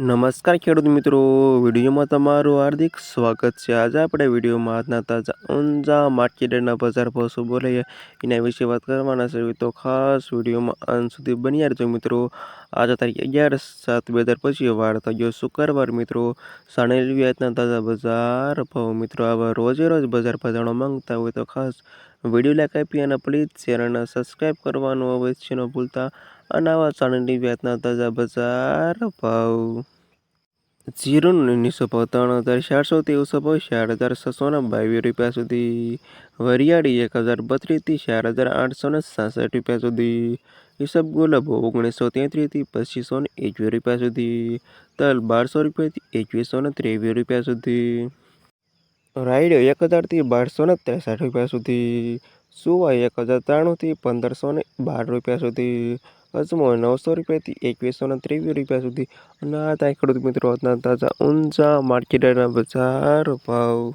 નમસ્કાર ખેડૂત મિત્રો, વિડીયોમાં તમારું હાર્દિક સ્વાગત છે. આજે આપણે વિડીયોમાં આજના તાજા, ઊંઝા માર્કેટના બજાર ભાવ શું બોલાઈએ એના વિશે વાત કરવાના છે. તો ખાસ વિડીયોમાં અંત સુધી બન્યા રહેજો મિત્રો. આજે તારીખ અગિયાર સાત બે હજાર પછી વાર થઈ ગયો શુક્રવાર મિત્રો. સાણેલવી આજના તાજા બજાર ભાવ મિત્રો. આવા રોજે રોજ બજાર ભાવ જાણવા માંગતા હોય તો ખાસ વીડિયો લાઈક આપી અને પ્લીઝ ચેનલને સબસ્ક્રાઈબ કરવાનું અવશ્ય ન ભૂલતા. અને આવા સાણેલી વ્યાજના તાજા બજાર ભાવ. જીરું નીસો ભાવ ત્રણ હજાર ચારસો ઓછો ભાવ ચાર હજાર છસો ને બાવીસ રૂપિયા સુધી. વરિયાળી એક હજાર બત્રીસથી ચાર હજાર આઠસો ને સાસઠ રૂપિયા સુધી. હિસાબ ગુલાબ ઓગણીસો તેત્રીસથી પચીસો ને એકવીસ રૂપિયા સુધી. તલ બારસો રૂપિયાથી એકવીસો ને ત્રેવીસ રૂપિયા સુધી. રાયડો એક હજારથી બારસો ને ત્રેસઠ રૂપિયા સુધી, સુવાઈ એક હજાર ત્રાણુંથી પંદરસો ને બાર રૂપિયા સુધી, અજમો નવસો રૂપિયાથી એકવીસો ને ત્રેવીસ રૂપિયા સુધી. અને આ ત્યાં ખેડૂત મિત્રો તાજા ઊંચા માર્કેટના બજાર ભાવ.